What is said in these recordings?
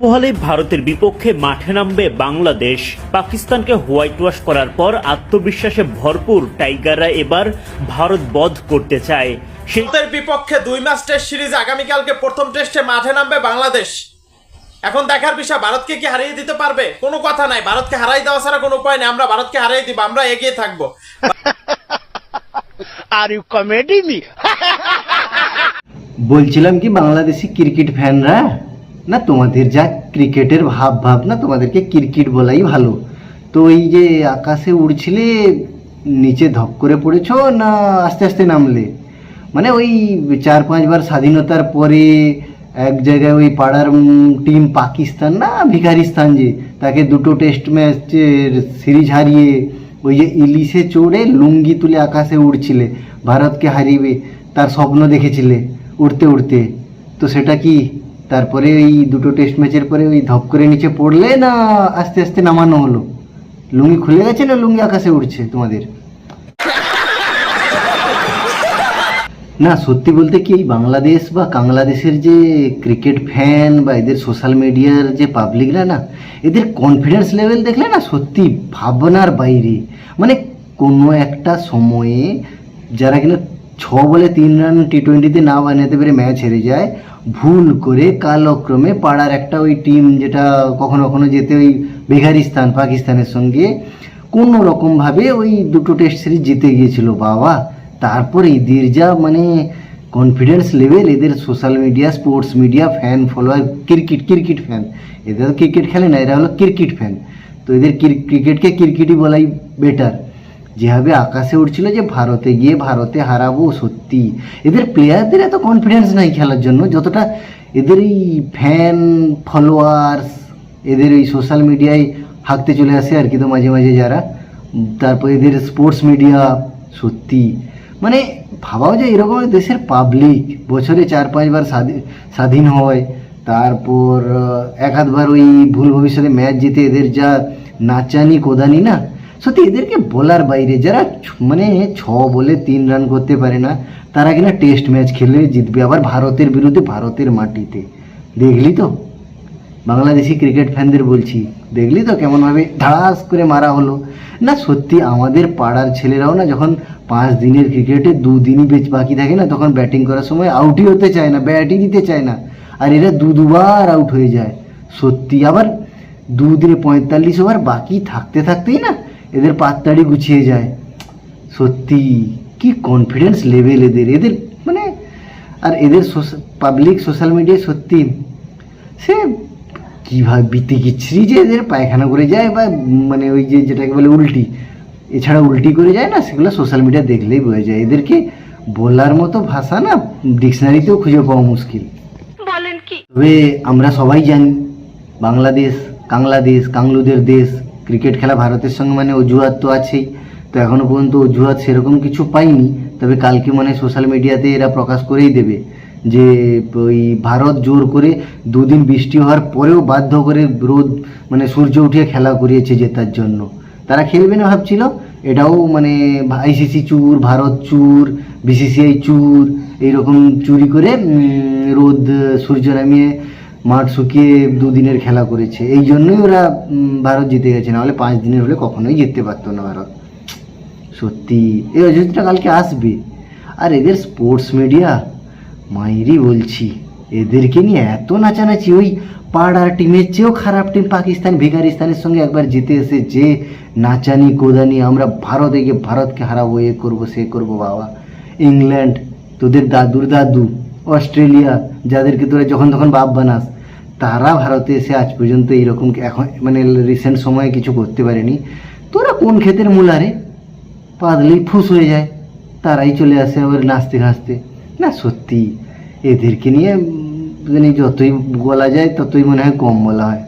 পোহালে ভারতের বিপক্ষে মাঠে নামবে বাংলাদেশ। পাকিস্তানকে হোয়াইট ওয়াশ করার পর আত্মবিশ্বাসে ভরপুর টাইগাররা এবার ভারত বধ করতে চায়। ভারতের বিপক্ষে দুই ম্যাচ টেস্ট সিরিজ আগামীকালকে প্রথম টেস্টে মাঠে নামবে বাংলাদেশ। এখন দেখার বিষয় ভারতকে কি হারিয়ে দিতে পারবে? কোনো কথা নাই। ভারতকে হারাই দেওয়া ছাড়া কোনো উপায় নেই। আমরা ভারতকে হারিয়ে দিব আমরা এগিয়ে থাকব। Are you comedy me? বলছিলাম কি বাংলাদেশি ক্রিকেট ফ্যানরা? না তোমাদের যা ক্রিকেটের ভাব ভাব না তোমাদেরকে ক্রিকেট বলাই ভালো। তো এই যে আকাশে উড়ছিলে, নিচে ধপ করে পড়েছো না আস্তে আস্তে নামলে? মানে ওই চার পাঁচবার স্বাধীনতার পরে এক জায়গায় ওই পাড়ার টিম পাকিস্তান না ভিকারিস্তান যে, তাকে দুটো টেস্ট ম্যাচের সিরিজ হারিয়ে ওই যে ইলিশে চড়ে লুঙ্গি তুলে আকাশে উড়ছিলে, ভারতকে হারিয়ে তার স্বপ্ন দেখেছিলে উড়তে উড়তে। তো সেটা কি তারপরে ওই দুটো টেস্ট ম্যাচের পরে ওই ধপ করে নিচে পড়লে না আস্তে আস্তে নামানো হলো? লুঙ্গি খুলে গেছে না লুঙ্গি আকাশে উড়ছে তোমাদের? না, সত্যি বলতে কি এই বাংলাদেশ বা বাংলাদেশের যে ক্রিকেট ফ্যান বা এদের সোশ্যাল মিডিয়ার যে পাবলিকরা না, এদের কনফিডেন্স লেভেল দেখলে না সত্যি ভাবনার বাইরে। মানে কোনো একটা সময়ে যারা কিনা ছ বলে তিন রান টি টোয়েন্টিতে না বানাতে পেরে ম্যাচ হেরে যায়। ভুল করে কালক্রমে পাড়ার একটা ওই টিম যেটা কখনো কখনো যেতে ওই বেঘারিস্তান পাকিস্তানের সঙ্গে কোনো রকমভাবে ওই দুটো টেস্ট সিরিজ জিতে গিয়েছিল বাবা। তারপর এদের যা মানে কনফিডেন্স লেভেল এদের social media sports media fan follower cricket cricket fan এদের ক্রিকেট খেলে না, এরা হলো ক্রিকেট ফ্যান তো এদের ক্রিকেটকে ক্রিকেটই বলাই বেটার যেভাবে আকাশে উঠছিল যে ভারতে গিয়ে ভারতে হারাবো সত্যি। এদের প্লেয়ারদের এত কনফিডেন্স নাই খেলার জন্য, যতটা এদের এই ফ্যান ফলোয়ার্স এদের এই সোশ্যাল মিডিয়ায় হাঁকতে চলে আসে আর কি তো মাঝে মাঝে যারা। তারপর এদের স্পোর্টস মিডিয়া সত্যি। মানে ভাবাও যায় এরকম দেশের পাবলিক বছরে চার পাঁচবার স্বাধীন স্বাধীন হয়, তারপর এক আধবার ওই ভুল ভবিষ্যতে ম্যাচ জিতে এদের যা নাচানি কোদানি না সত্যি এদেরকে বলার বাইরে যারা মানে ছ বলে তিন রান করতে পারে না, তারা কিনা টেস্ট ম্যাচ খেলে জিতবে আবার ভারতের বিরুদ্ধে ভারতের মাটিতে। দেখলি তো? বাংলাদেশি ক্রিকেট ফ্যানদের বলছি, দেখলি তো কেমনভাবে ধাস করে মারা হলো? না, সত্যি আমাদের পাড়ার ছেলেরাও না যখন পাঁচ দিনের ক্রিকেটে দুদিনই বেচ বাকি থাকে না, তখন ব্যাটিং করার সময় আউটই হতে চায় না ব্যাটই দিতে চায় না, আর এরা দু দুবার আউট হয়ে যায়। সত্যি আবার দুদিনে পঁয়তাল্লিশ ওভার বাকি থাকতে থাকতেই না এদের পাত্তাড়ি গুছিয়ে যায়। সত্যি কি কনফিডেন্স লেভেল এদের? এদের মানে আর এদের পাবলিক সোশ্যাল মিডিয়ায় সত্যি সে কীভাবে বিতিকিচ্ছিরি যে এদের পায়খানা করে যায় বা মানে ওই যে যেটাকে বলে উল্টি এছাড়া উল্টি করে যায় না সেগুলো সোশ্যাল মিডিয়া দেখলেই বোঝা যায়। এদেরকে বলার মতো ভাষা না ডিকশনারিতেও খুঁজে পাওয়া মুশকিল। তবে আমরা সবাই জানি বাংলাদেশ কাংলাদেশ কাংলুদের দেশ ক্রিকেট খেলা ভারতের সঙ্গে মানে অজুহাত তো আছেই। তো এখনও পর্যন্ত অজুহাত সেরকম কিছু পাইনি। তবে কালকে মানে সোশ্যাল মিডিয়াতে এরা প্রকাশ করেই দেবে যে, ওই ভারত জোর করে দুদিন বৃষ্টি হওয়ার পরেও বাধ্য করে রোদ মানে সূর্য উঠিয়ে খেলা করিয়েছে জেতার জন্য। তারা খেলবে না ভাবছিল? এটাও মানে আইসিসি চুর, ভারত চুর বিসিসিআই চুর, এইরকম চুরি করে রোদ সূর্য নামিয়ে মাঠ শুকিয়ে দুদিনের খেলা করেছে। এই জন্যই ওরা ভারত জিতে গেছে। নাহলে পাঁচ দিনের হলে কখনোই জিততে পারতো না ভারত। সত্যি, এই অযোধ্যাটা কালকে আসবে। আর এদের স্পোর্টস মিডিয়া মাইরি বলছি, এদেরকে নিয়ে এত নাচানাচি। ওই পাড়ার টিমের চেয়েও খারাপ টিম পাকিস্তান ভিকারিস্তানের সঙ্গে একবার জিতে এসে যে নাচানি, কোদানি, আমরা ভারতে গিয়ে ভারতকে হারাবো, এ করব, সে করব, বাবা। ইংল্যান্ড, তোদের দাদুর দাদু। অস্ট্রেলিয়া, যাদেরকে তোরা যখন তখন বাপ বানাস, তারা ভারতে এসে আজ পর্যন্ত এইরকম এখন মানে রিসেন্ট সময়ে কিছু করতে পারেনি। তোরা কোন ক্ষেতের মূলারে পাদলেই ফুস হয়ে যায়, তারাই চলে আসে আবার নাচতে ঘাসতে না, সত্যি, এদেরকে নিয়ে মানে যতই বলা যায়, ততই মনে হয় কম বলা হয়।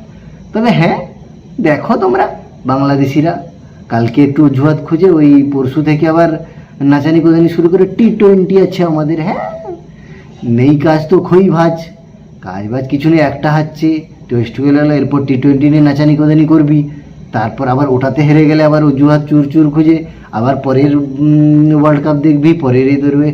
তবে হ্যাঁ দেখো তোমরা, বাংলাদেশিরা, কালকে একটু অজুহাত খুঁজে ওই পরশু থেকে আবার নাচানি কোদানি শুরু করে টি টোয়েন্টি আছে আমাদের হ্যাঁ? নেই কাজ তো খই ভাজ। কাজ বাজ কিছু নেই, একটা হাচ্ছে টেস্ট গেলে হলো এরপর টি টোয়েন্টি নিয়ে নাচানি কোদানি করবি। তারপর আবার ওটাতে হেরে গেলে আবার অজুহাত চুর চুর খুঁজে। আবার পরের ওয়ার্ল্ড কাপ দেখবি, পরের এ ধরবে।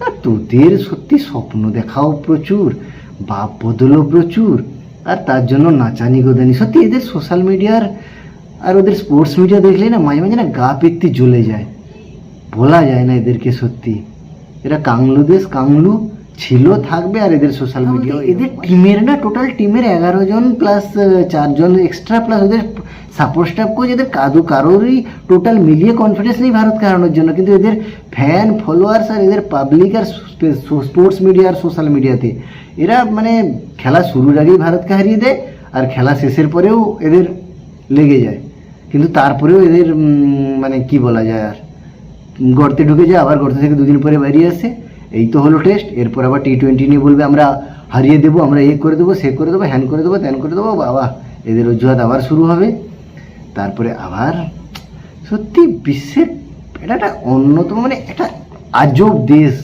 না, তোদের সত্যি স্বপ্ন দেখাও প্রচুর, বাপ বদলও প্রচুর, আর তার জন্য নাচানি গোদানি সত্যি এদের সোশ্যাল মিডিয়ার আর ওদের স্পোর্টস মিডিয়া দেখলে না মাঝে মাঝে না গা পেত্তি জ্বলে যায়। বলা যায় না এদেরকে সত্যি। এরা কাংলু দেশ, কাংলু। ছিল থাকবে আর এদের সোশ্যাল মিডিয়া এদের টিমের না টোটাল টিমের এগারো জন প্লাস চারজন এক্সট্রা প্লাস ওদের সাপোর্ট স্টাফ কোচ এদের কাদু কারোরই টোটাল মিলিয়ে কনফিডেন্স নেই ভারতকে হারানোর জন্য। কিন্তু এদের ফ্যান ফলোয়ার্স আর এদের পাবলিক আর স্পোর্টস মিডিয়া আর সোশ্যাল মিডিয়াতে এরা মানে খেলা শুরুর আগেই ভারতকে হারিয়ে দেয় আর খেলা শেষের পরেও এদের লেগে যায়। কিন্তু তারপরেও এদের মানে কি বলা যায় আর গর্তে ঢুকে যায় আবার গর্ত থেকে দুদিন পরে বেরিয়ে আসে। এই তো হলো টেস্ট এরপর আবার টি টোয়েন্টি নিয়ে বলবে, আমরা হারিয়ে দেবো, আমরা এ করে দেবো, সে করে দেবো, হ্যান করে দেবো, ত্যান করে দেবো, বাবা, এদের অজুহাত আবার শুরু হবে। তারপরে আবার, সত্যি বিশ্বের এটা একটা অন্যতম মানে একটা আজব দেশ।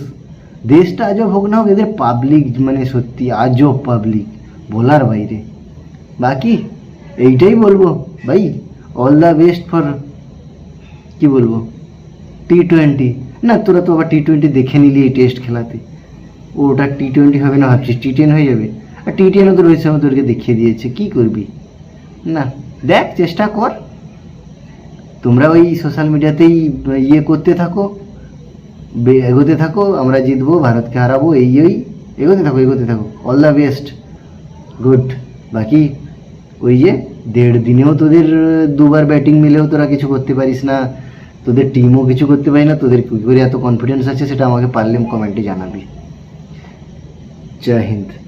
দেশটা আজব হোক না হোক, এদের পাবলিক মানে সত্যি আজব পাবলিক বলার বাইরে। বাকি, এইটাই বলব, ভাই অল দ্য বেস্ট ফর কি বলব টি টোয়েন্টি না, তোরা তো আবার টি টোয়েন্টি দেখে নিলি এই টেস্ট খেলাতে। ওটা টি টোয়েন্টি হবে না, ভাবছিস টি টেন হয়ে যাবে। আর টি টেনও তো রোহিত শর্মা তোদেরকে দেখিয়ে দিয়েছে, কি করবি? না, দেখ, চেষ্টা কর। তোমরা ওই সোশ্যাল মিডিয়াতেই ইয়ে করতে থাকো এগোতে থাকো, আমরা জিতবো, ভারতকে হারাবো, এই ওই এগোতে থাকো এগোতে থাকো। অল দ্য বেস্ট গুড বাকি ওই যে, দেড় দিনেও তোদের, দুবার ব্যাটিং মিলেও তোরা কিছু করতে পারিস না। তোদের টিমও কিছু করতে পারি না, তোদের কী করে এত কনফিডেন্স আছে সেটা আমাকে পারলে কমেন্টে জানাবি। জয় হিন্দ।